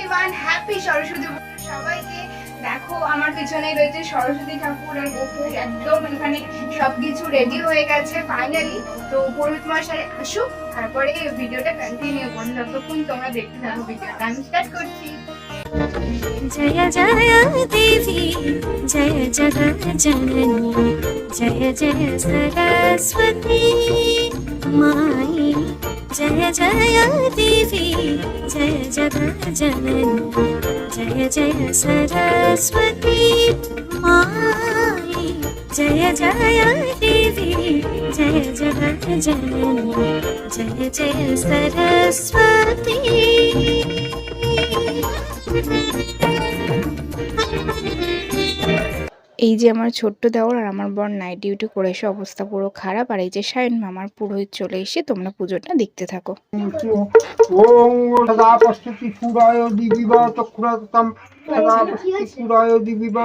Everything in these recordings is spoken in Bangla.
এভরিওয়ান হ্যাপি সরস্বতী সবাইকে দেখো, আমার পিছনে রয়েছে সরস্বতী ঠাকুর আর গোপুর। একদম এখানে সবকিছু রেডি হয়ে গেছে ফাইনালি তো পুরোহিত মশাই আসুক, তারপরে ভিডিওটা কন্টিনিউ করুন। ততক্ষণ তোমরা দেখতে থাকো ভিডিওটা আমি স্টার্ট করছি। জয় জয় দেবী, জয় জগৎ জননী জয় জয় সরস্বতী মাই जय जय देवी जय जगज्जननी जय जय सरस्वती माई। जय जय देवी जय जगज्जननी जय जय सरस्वती এই যে আমার ছোট্ট দেওর আর আমার বর নাইট ডিউটি করে এসে অবস্থা পুরো খারাপ আর এই যে সায়ন মামার পুরোহিত চলে এসে তোমরা পুজোটা দেখতে থাকো। দিবিব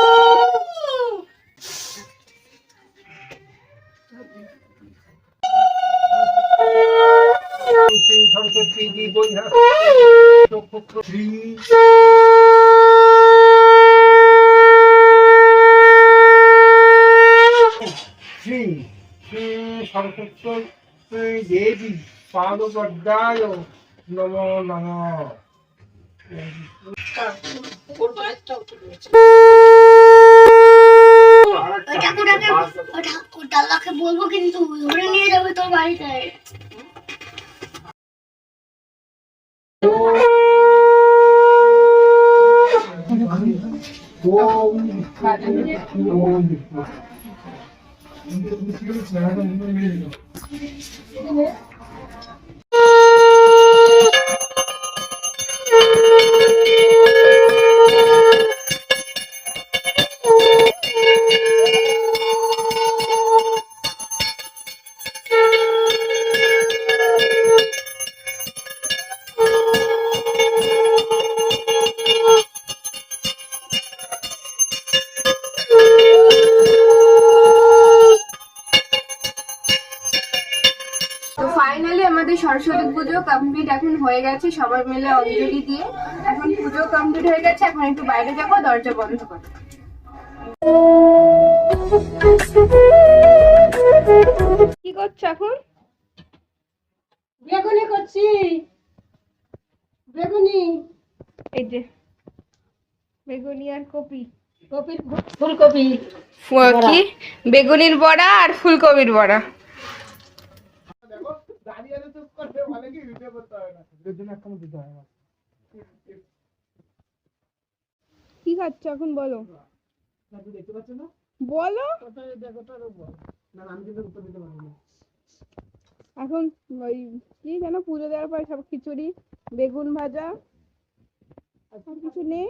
সরস্বতী চক্ষুক্র শ্রী শ্রী সরস্বতী দেবী পাদপদ্মায় নম নম ওই চাকুটাকে ওটা ওটা আল্লাহকে বলব কিন্তু ধরে নিয়ে যাবে তোর বাড়িতে। ওম সরস্বতী পুজো কমপ্লিট এখন হয়ে গেছে সবাই মিলে অঞ্জলি দিয়ে। এখন পুজো কমপ্লিট হয়ে গেছে এখন একটু বাইরে যাব দরজা বন্ধ করব কি করছ এখন? বেগুনি করছি। বেগুনি। এই যে বেগুনি আর কপি। কপি ফুলকপি। কি? বেগুনির বড়া আর ফুলকপির বড়া। কি খাচ্ছ এখন বলো? বলো। এখন ওই কি যেন পুজো দেওয়ার পর সব খিচুড়ি বেগুন ভাজা কিছু নেই?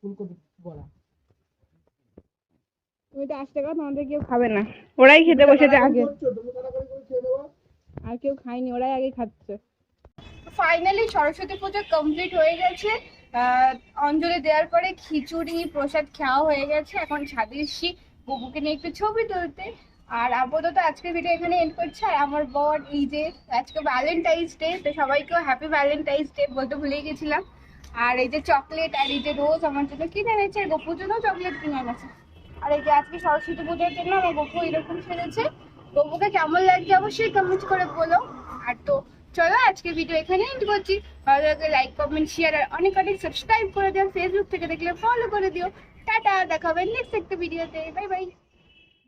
ফুলকপি বড়া। তুমি তো আসতে গেলে তোমাদের কেউ খাবে না। ওরাই খেতে বসেছে আগে। আর কেউ খায়নি ওরাই আগে খাচ্ছে। ফাইনালি সরস্বতী পুজো কমপ্লিট হয়ে গেছে। অঞ্জলি দেওয়ার পরে খিচুড়ি, প্রসাদ খাওয়া হয়ে গেছে। এখন ছাদে এসছি। বুবুকে নিয়ে একটু ছবি তুলতে। আর আপাতত আজকের ভিডিও এখানে এন্ড করছে। আর আমার বর এই যে আজকে ভ্যালেন্টাইন্স ডে তো সবাইকেও হ্যাপি ভ্যালেন্টাইন্স ডে বলতে ভুলে গেছিলাম। আর এই যে চকলেট আর এই যে রোজ আমার জন্য কিনে এনেছে? আর গপুর জন্য চকলেট কিনে এনেছে। আর এই যে আজকে সরস্বতী পুজোর জন্য আমার গপু এরকম সেরেছে গপুকে কেমন লাগছে অবশ্যই কমেন্ট করে বলো। আর তো চলো আজকে ভিডিও এখানে এন্ড করছি। ভালো লাগলে লাইক কমেন্ট শেয়ার আর অনেক অনেক সাবস্ক্রাইব করে দিও। ফেসবুক থেকে দেখলে ফলো করে দিও। টাটা, দেখা হবে নেক্সট একটা ভিডিওতে বাই বাই